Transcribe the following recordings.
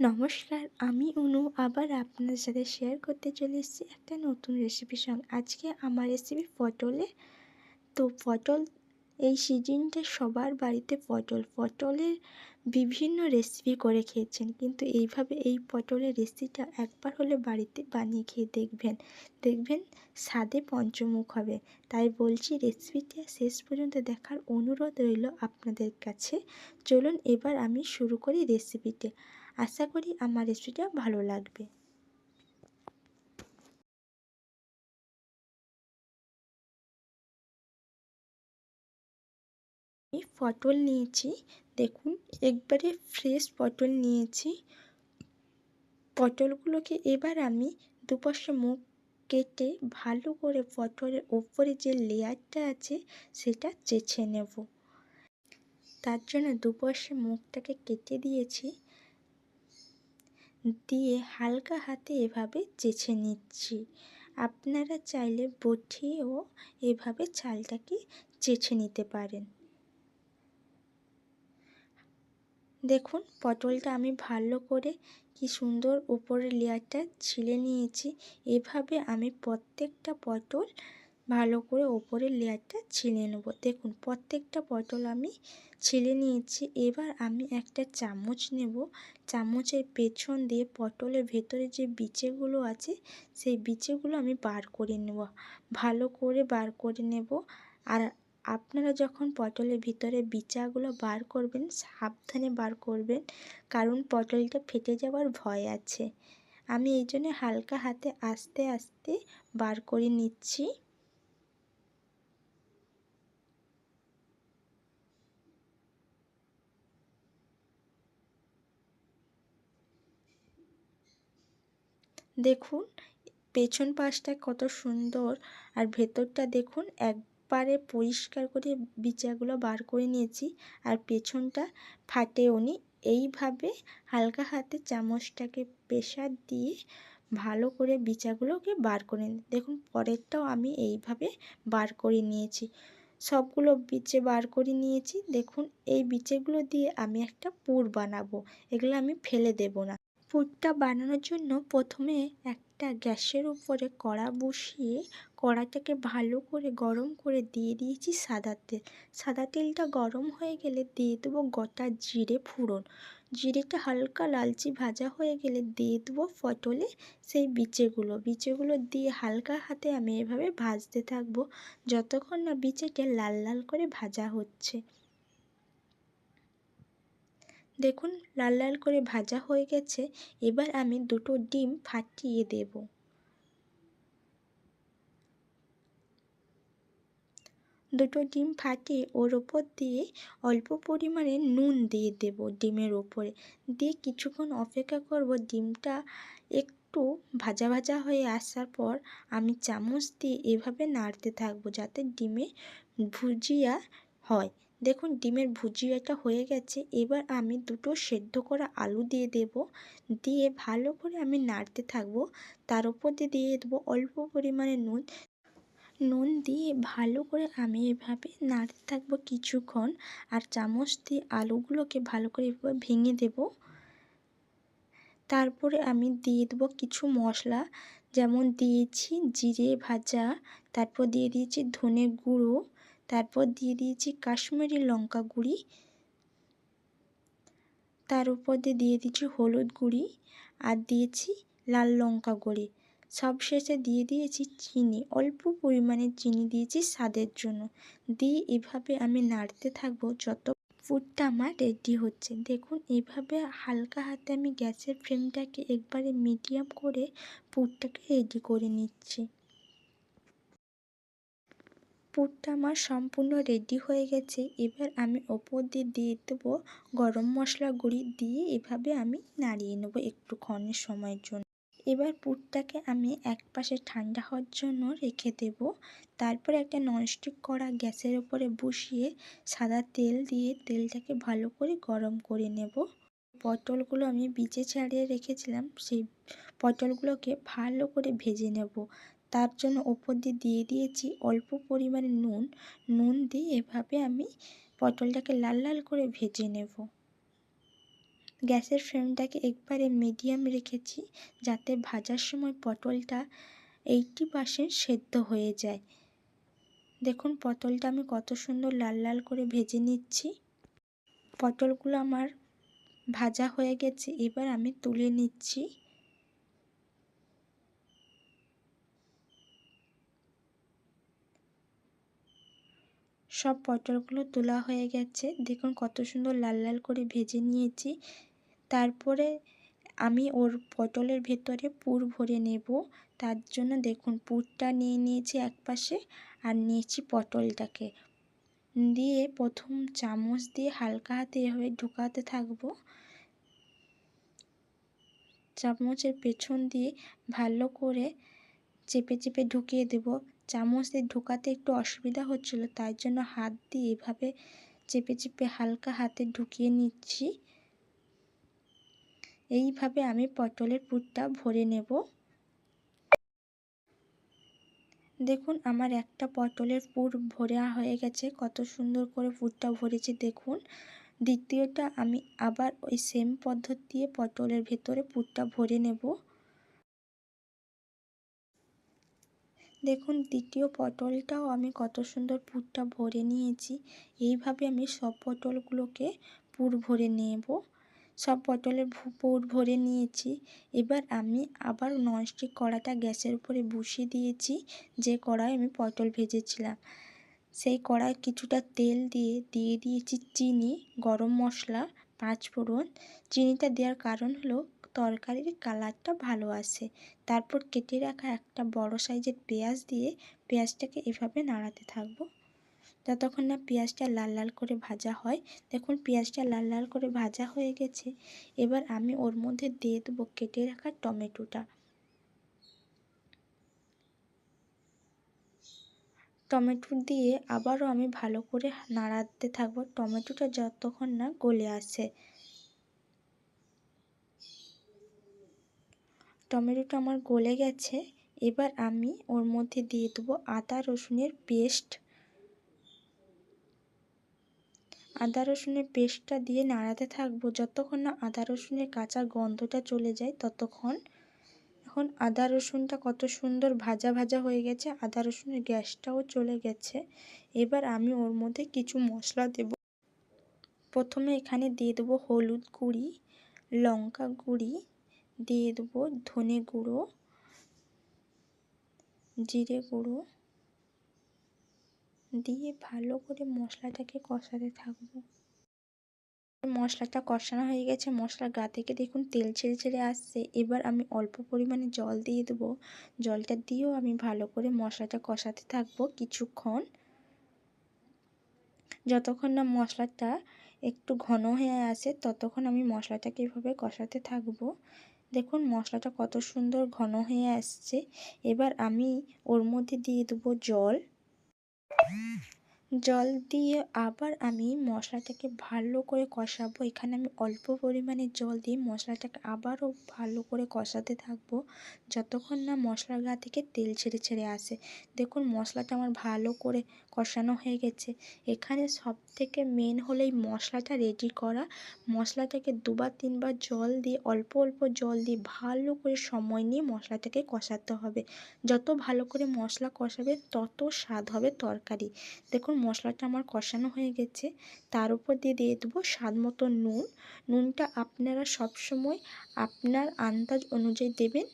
নমস্কার, আমি অনু। আবার আপনাদের সাথে শেয়ার করতে চলে এসেছি একটা নতুন রেসিপির সঙ্গে। আজকে আমার রেসিপি পটলে। তো পটল, এই সিজনটা সবার বাড়িতে পটল। পটলের বিভিন্ন রেসিপি করে খেয়েছেন। কিন্তু এইভাবে এই পটলের রেসিপিটা একবার হলে বাড়িতে বানিয়ে খেয়ে দেখবেন। দেখবেন স্বাদে পঞ্চমুখ হবে। তাই বলছি রেসিপিটা শেষ পর্যন্ত দেখার অনুরোধ রইল আপনাদের কাছে। চলুন এবার আমি শুরু করি রেসিপিতে আশা করি আমার রেসিপিটা ভালো লাগবে। পটল নিয়েছি, দেখুন, একবারে ফ্রেশ পটল নিয়েছি। পটলগুলোকে এবার আমি দুপাশে মুখ কেটে ভালো করে পটলের ওপরে যে লেয়ারটা আছে, সেটা চেছে নেব। তার জন্য দুপাশে মুখটাকে কেটে দিয়েছি। দিয়ে হালকা হাতে এভাবে চেছে নিচ্ছি। আপনারা চাইলে বটিয়েও এভাবে চালটাকে চেছে নিতে পারেন। দেখুন, পটলটা আমি ভালো করে কি সুন্দর উপরের লেয়ারটা ছিলে নিয়েছি। এভাবে আমি প্রত্যেকটা পটল ভালো করে ওপরের লেয়ারটা ছিলে নেব। দেখুন, প্রত্যেকটা পটল আমি ছিলে নিয়েছি। এবার আমি একটা চামচ নেব। চামচের পেছন দিয়ে পটলের ভেতরে যে বিচেগুলো আছে, সেই বিচেগুলো আমি বার করে নেব। ভালো করে বার করে নেব। আর আপনারা যখন পটলের ভিতরে বিচাগুলো বার করবেন, সাবধানে বার করবেন, কারণ পটলটা ফেটে যাওয়ার ভয় আছে। আমি এই জন্যে হালকা হাতে আস্তে আস্তে বার করে নিচ্ছি। দেখুন, পেছন পাশটা কত সুন্দর আর ভেতরটা দেখুন, একবারে পরিষ্কার করে বিচাগুলো বার করে নিয়েছি আর পেছনটা ফাটেওনি এইভাবে হালকা হাতে চামচটাকে প্রেশার দিয়ে ভালো করে বিচাগুলোকে বার করে দেখুন, পরেরটাও আমি এইভাবে বার করে নিয়েছি। সবগুলো বিচে বার করে নিয়েছি। দেখুন, এই বিচেগুলো দিয়ে আমি একটা পুর বানাবো। এগুলো আমি ফেলে দেব না। পুরটা বানানোর জন্য প্রথমে একটা গ্যাসের উপরে কড়া বসিয়ে কড়াটাকে ভালো করে গরম করে দিয়ে দিয়েছি সাদা তেল। সাদা তেলটা গরম হয়ে গেলে দিয়ে দেবো গোটা জিরে ফোড়ন। জিরেটা হালকা লালচে ভাজা হয়ে গেলে দিয়ে দেবো পটলে সেই বিচেগুলো। বিচেগুলো দিয়ে হালকা হাতে আমি এভাবে ভাজতে থাকব, যতক্ষণ না বিচেটা লাল লাল করে ভাজা হচ্ছে। দেখুন, লাল লাল করে ভাজা হয়ে গেছে। এবার আমি দুটো ডিম ফাটিয়ে দেব। দুটো ডিম ফাটিয়ে ওর ওপর দিয়ে অল্প পরিমাণে নুন দিয়ে দেব ডিমের ওপরে। দিয়ে কিছুক্ষণ অপেক্ষা করব ডিমটা একটু ভাজা ভাজা হয়ে আসার পর আমি চামচ দিয়ে এভাবে নাড়তে থাকব যাতে ডিমে ভুজিয়া হয়। দেখুন, ডিমের ভুজিয়াটা হয়ে গেছে। এবার আমি দুটো সেদ্ধ করা আলু দিয়ে দেব। দিয়ে ভালো করে আমি নাড়তে থাকব। তার উপর দিয়ে দিয়ে দেবো অল্প পরিমাণে নুন। নুন দিয়ে ভালো করে আমি এভাবে নাড়তে থাকব কিছুক্ষণ। আর চামচ দিয়ে আলুগুলোকে ভালো করে এভাবে ভেঙে দেব। তারপরে আমি দিয়ে দেবো কিছু মশলা। যেমন দিয়েছি জিরে ভাজা, তারপর দিয়ে দিয়েছি ধনে গুঁড়ো। তারপর দিয়ে দিয়েছি কাশ্মীরি লঙ্কা গুঁড়ি। তার উপর দিয়ে দিয়ে দিয়েছি হলুদ গুঁড়ি আর দিয়েছি লাল লঙ্কা গুঁড়ি। সবশেষে দিয়ে দিয়েছি চিনি। অল্প পরিমাণে চিনি দিয়েছি স্বাদের জন্য। দিয়ে এভাবে আমি নাড়তে থাকব যত ফুডটা আমার রেডি হচ্ছে। দেখুন, এভাবে হালকা হাতে আমি গ্যাসের ফ্লেমটাকে একবারে মিডিয়াম করে পুরটাকে রেডি করে নিচ্ছি। পুরটা আমার সম্পূর্ণ রেডি হয়ে গেছে। এবার আমি ওপর দিয়ে দিয়ে দেবো গরম মশলা গুঁড়ি দিয়ে এভাবে আমি নাড়িয়ে নেব একটুক্ষণের সময়ের জন্য। এবার পুরটাকে আমি এক পাশে ঠান্ডা হওয়ার জন্য রেখে দেব। তারপর একটা ননস্টিক কড়া গ্যাসের ওপরে বসিয়ে সাদা তেল দিয়ে তেলটাকে ভালো করে গরম করে নেব। পটলগুলো আমি বিচে ছাড়িয়ে রেখেছিলাম, সেই পটলগুলোকে ভালো করে ভেজে নেব। তার জন্য ওপর দিয়ে দিয়ে দিয়েছি অল্প পরিমাণে নুন। নুন দিয়ে এভাবে আমি পটলটাকে লাল লাল করে ভেজে নেব। গ্যাসের ফ্লেমটাকে একবারে মিডিয়াম রেখেছি যাতে ভাজার সময় পটলটা এইটটি পার্সেন্ট সেদ্ধ হয়ে যায়। দেখুন পটলটা আমি কত সুন্দর লাল লাল করে ভেজে নিচ্ছি। পটলগুলো আমার ভাজা হয়ে গেছে, এবার আমি তুলে নিচ্ছি। সব পটলগুলো তোলা হয়ে গেছে। দেখুন কত সুন্দর লাল লাল করে ভেজে নিয়েছি। তারপরে আমি ওর পটলের ভেতরে পুর ভরে নেব। তার জন্য দেখুন পুরটা নিয়ে নিয়েছি এক পাশে আর নিয়েছি পটলটাকে। দিয়ে প্রথম চামচ দিয়ে হালকা হাতে এভাবে ঢোকাতে থাকব। চামচের পেছন দিয়ে ভালো করে চেপে চেপে ঢুকিয়ে দেব। চামচ ঢোকাতে একটু অসুবিধা হচ্ছিল, তাই জন্য হাত দিয়ে এভাবে চেপে চেপে হালকা হাতে ঢুকিয়ে নিচ্ছি। এইভাবে আমি পটলের পুরটা ভরে নেব। দেখুন, আমার একটা পটলের পুর ভরা হয়ে গেছে, কত সুন্দর করে পুরটা ভরেছি, দেখুন। দ্বিতীয়টা আমি আবার ওই সেম পদ্ধতি দিয়ে পটলের ভেতরে পুরটা ভরে নেব। দেখুন, দ্বিতীয় পটলটাও আমি কত সুন্দর পুরটা ভরে নিয়েছি। এইভাবে আমি সব পটলগুলোকে পুর ভরে নেব। সব পটলের পুর ভরে নিয়েছি। এবার আমি আবার ননস্টিক কড়াটা গ্যাসের উপরে বসিয়ে দিয়েছি, যে কড়াই আমি পটল ভেজেছিলাম। সেই কড়াই কিছুটা তেল দিয়ে দিয়ে দিয়েছি চিনি, গরম মশলা, পাঁচফোড়ন। চিনিটা দেওয়ার কারণ হলো তরকারির কালারটা ভালো আসে তারপর কেটে রাখা একটা বড় সাইজের পেঁয়াজ দিয়ে পেঁয়াজটাকে এভাবে নাড়াতে থাকব। যতক্ষণ না পেঁয়াজটা লাল লাল করে ভাজা হয়, দেখুন পেঁয়াজটা লাল লাল করে ভাজা হয়ে গেছে। এবার আমি ওর মধ্যে দিয়ে দেবো কেটে রাখা টমেটোটা। টমেটো দিয়ে আবারও আমি ভালো করে নাড়াতে থাকব। টমেটোটা যতক্ষণ না গলে আসে। টমেটোটা আমার গলে গেছে। এবার আমি ওর মধ্যে দিয়ে দেবো আদা, রসুনের পেস্ট। আদা, রসুনের পেস্টটা দিয়ে নাড়াতে থাকব। যতক্ষণ না আদা, রসুনের কাঁচা গন্ধটা চলে যায়, ততক্ষণ এখন আদা, রসুনটা কত সুন্দর ভাজা ভাজা হয়ে গেছে, আদা, রসুনের গ্যাসটাও চলে গেছে। এবার আমি ওর মধ্যে কিছু মশলা দেব। প্রথমে এখানে দিয়ে দেবো হলুদ গুঁড়ি, লঙ্কা গুঁড়ি দিয়ে দেবো ধনে গুঁড়ো, জিরে গুঁড়ো, দিয়ে ভালো করে মশলাটাকে কষাতে থাকব। মশলাটা কষানো হয়ে গেছে, মশলার গা থেকে দেখুন তেল ছেড়ে ছেড়ে আসছে। এবার আমি অল্প পরিমাণে জল দিয়ে দেবো। জলটা দিয়েও আমি ভালো করে মশলাটা কষাতে থাকব কিছুক্ষণ। যতক্ষণ না মশলাটা একটু ঘন হয়ে আসে, ততক্ষণ আমি মশলাটাকে এভাবে কষাতে থাকব। দেখুন, মশলাটা কত সুন্দর ঘন হয়ে আসছে। এবার আমি ওর মধ্যে দিয়ে দেবো জল। জল দিয়ে আবার আমি মশলাটাকে ভালো করে কষাবো। এখানে আমি অল্প পরিমাণে জল দিয়ে মশলাটাকে আবারও ভালো করে কষাতে থাকব। যতক্ষণ না মশলার গা থেকে তেল ছেড়ে ছেড়ে আসে। দেখুন, মশলাটা আমার ভালো করে কষানো হয়ে গেছে। এখানে সব থেকে মেন হলো এই মশলাটা রেডি করা। মশলাটাকে দুবার তিনবার জল দিয়ে, অল্প অল্প জল দিয়ে ভালো করে সময় নিয়ে মশলাটাকে কষাতে হবে। যত ভালো করে মশলা কষাবে, তত স্বাদ হবে তরকারি। দেখুন, মশলাটা আমার কষানো হয়ে গেছে। তার উপর দিয়ে দিয়ে দেবো স্বাদ মতো নুন। নুনটা আপনারা সবসময় আপনার আন্দাজ অনুযায়ী দেবেন।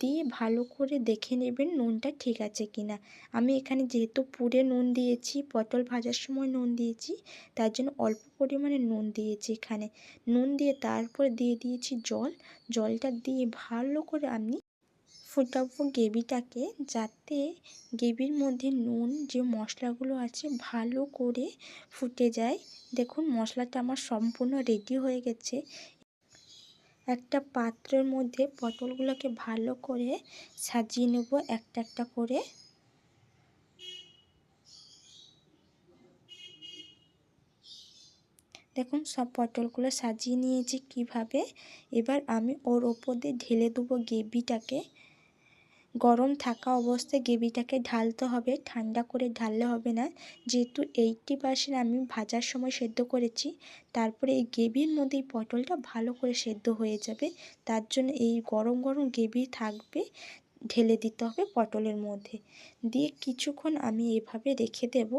দিয়ে ভালো করে দেখে নেবেন নুনটা ঠিক আছে কি না। আমি এখানে যেহেতু পুরে নুন দিয়েছি, পটল ভাজার সময় নুন দিয়েছি, তার জন্য অল্প পরিমাণে নুন দিয়েছি এখানে। নুন দিয়ে তারপর দিয়ে দিয়েছি জল। জলটা দিয়ে ভালো করে আমি ফুটাবো গ্রেভিটাকে, যাতে গ্রেভির মধ্যে নুন যে মশলাগুলো আছে ভালো করে ফুটে যায়। দেখুন মশলাটা আমার সম্পূর্ণ রেডি হয়ে গেছে। একটা পাত্রের মধ্যে পটলগুলোকে ভালো করে সাজিয়ে নেব একটা একটা করে। দেখুন, সব পটলগুলো সাজিয়ে নিয়েছি কীভাবে। এবার আমি ওর ওপর দিয়ে ঢেলে দেবো গ্রেভিটাকে। গরম থাকা অবস্থায় গ্রেভিটাকে ঢালতে হবে। ঠান্ডা করে ঢাললে হবে না। যেহেতু এইটটি পার্সেন্ট আমি ভাজার সময় সেদ্ধ করেছি, তারপরে এই গ্রেভির মধ্যেই পটলটা ভালো করে সেদ্ধ হয়ে যাবে। তার জন্য এই গরম গরম গ্রেভি থাকবে, ঢেলে দিতে হবে পটলের মধ্যে। দিয়ে কিছুক্ষণ আমি এভাবে রেখে দেব,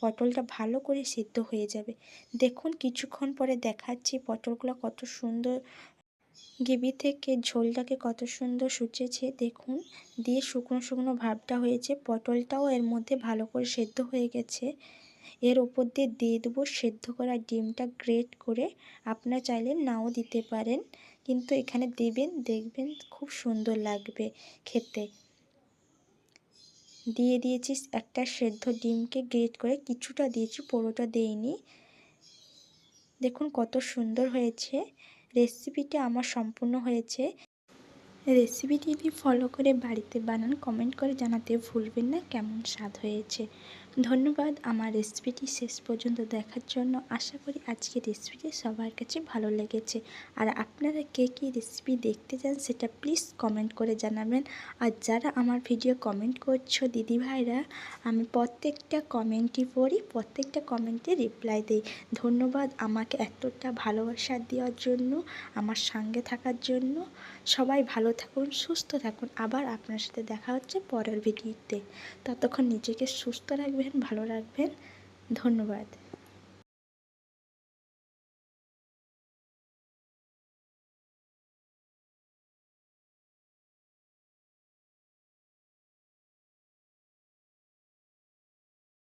পটলটা ভালো করে সেদ্ধ হয়ে যাবে। দেখুন, কিছুক্ষণ পরে দেখাচ্ছি পটলগুলো কত সুন্দর গ্রেভি থেকে ঝোলটাকে কত সুন্দর শুচেছে দেখুন। দিয়ে শুকনো শুকনো ভাবটা হয়েছে, পটলটাও এর মধ্যে ভালো করে সেদ্ধ হয়ে গেছে। এর ওপর দিয়ে দিয়ে দেবো সেদ্ধ করা ডিমটা গ্রেট করে, আপনারা চাইলে নাও দিতে পারেন। কিন্তু এখানে দেবেন, দেখবেন খুব সুন্দর লাগবে খেতে। দিয়ে দিয়েছি একটা সেদ্ধ ডিমকে গ্রেট করে, কিছুটা দিয়েছি, পুরোটা দেইনি। দেখুন কত সুন্দর হয়েছে। রেসিপিটা আমার সম্পূর্ণ হয়েছে। রেসিপিটি যদি ফলো করে বাড়িতে বানান কমেন্ট করে জানাতে ভুলবেন না, কেমন স্বাদ হয়েছে। ধন্যবাদ আমার রেসিপিটি শেষ পর্যন্ত দেখার জন্য। আশা করি আজকের রেসিপিটি সবার কাছে ভালো লেগেছে। আর আপনারা কে কী রেসিপি দেখতে চান সেটা প্লিজ কমেন্ট করে জানাবেন। আর যারা আমার ভিডিও কমেন্ট করছ দিদিভাইরা আমি প্রত্যেকটা কমেন্টই পড়ি, প্রত্যেকটা কমেন্টে রিপ্লাই দিই। ধন্যবাদ আমাকে এতটা ভালোবাসা দেওয়ার জন্য, আমার সঙ্গে থাকার জন্য। সবাই ভালো থাকুন, সুস্থ থাকুন। আবার আপনার সাথে দেখা হচ্ছে পরের ভিডিওতে। ততক্ষণ নিজেকে সুস্থ রাখবেন ভালো রাখবেন। ধন্যবাদ।